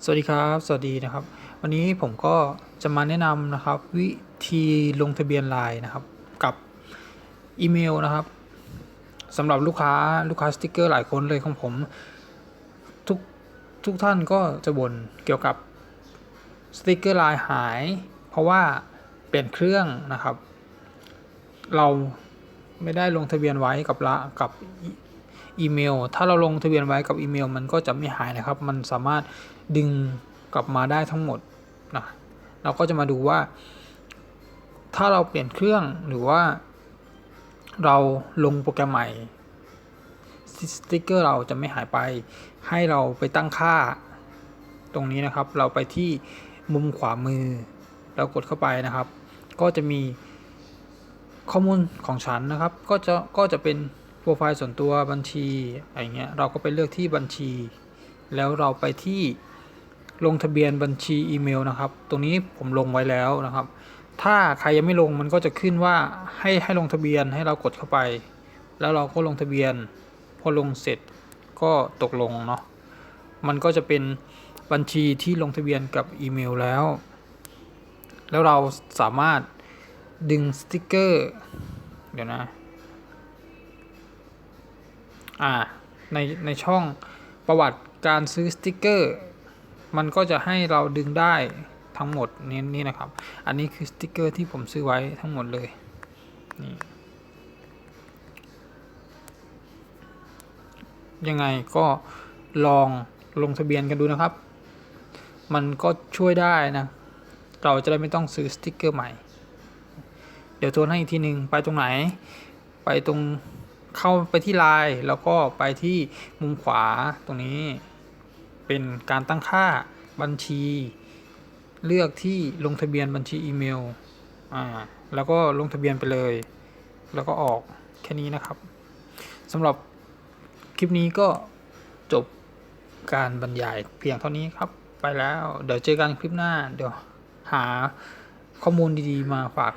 สวัสดีครับ สวัสดีนะครับ วันนี้ผมก็จะมาแนะนำนะครับ วิธีลงทะเบียนไลน์นะครับ กับอีเมลนะครับสำหรับลูกค้าลูกค้าสติกเกอร์หลายคนเลยของผม ทุกทุกท่านก็จะบ่นเกี่ยวกับสติกเกอร์ไลน์หาย เพราะว่าเปลี่ยนเครื่องนะครับ เราไม่ได้ลงทะเบียนไว้กับละกับ อีเมล ถ้าเราลงทะเบียนไว้กับอีเมล มันก็จะไม่หายนะครับ มันสามารถดึงกลับมาได้ทั้งหมดนะเราก็จะมาดูว่า ถ้าเราเปลี่ยนเครื่องหรือว่า เราลงโปรแกรมใหม่สติกเกอร์เราจะไม่หายไป ให้เราไปตั้งค่า ตรงนี้นะครับ เราไปที่มุมขวามือ เรากดเข้าไปนะครับ ก็จะมีข้อมูลของฉันนะครับ ก็จะก็จะเป็น โปรไฟล์ส่วนตัวบัญชีอะไรเงี้ยเราก็ไปเลือกที่บัญชี แล้วเราไปที่ลงทะเบียนบัญชีอีเมลนะครับ ตรงนี้ผมลงไว้แล้วนะครับ ถ้าใครยังไม่ลงมันก็จะขึ้นว่าให้ให้ลงทะเบียนให้เรากดเข้าไป แล้วเราก็ลงทะเบียน พอลงเสร็จก็ตกลงเนาะมันก็จะเป็นบัญชีที่ลงทะเบียนกับอีเมลแล้ว แล้วเราสามารถดึงสติกเกอร์ เดี๋ยวนะ อ่าในในช่องประวัติการซื้อสติกเกอร์ มันก็จะให้เราดึงได้ทั้งหมดนี่นี่นะครับ อันนี้คือสติกเกอร์ที่ผมซื้อไว้ทั้งหมดเลยนี่ยังไงก็ลองลงทะเบียนกันดูนะครับ มันก็ช่วยได้นะ เราจะได้ไม่ต้องซื้อสติกเกอร์ใหม่ เดี๋ยวทวนให้อีกทีหนึ่งไปตรงไหน ไปตรง เข้าไปที่ไลน์แล้วก็ไปที่มุมขวาตรงนี้ เป็นการตั้งค่าบัญชี เลือกที่ลงทะเบียนบัญชีอีเมลอ่าแล้วก็ลงทะเบียนไปเลย แล้วก็ออกแค่นี้นะครับสำหรับคลิปนี้ก็จบการบรรยายเพียงเท่านี้ครับ ไปแล้ว เดี๋ยวเจอกันคลิปหน้า เดี๋ยวหาข้อมูลดีๆมาฝาก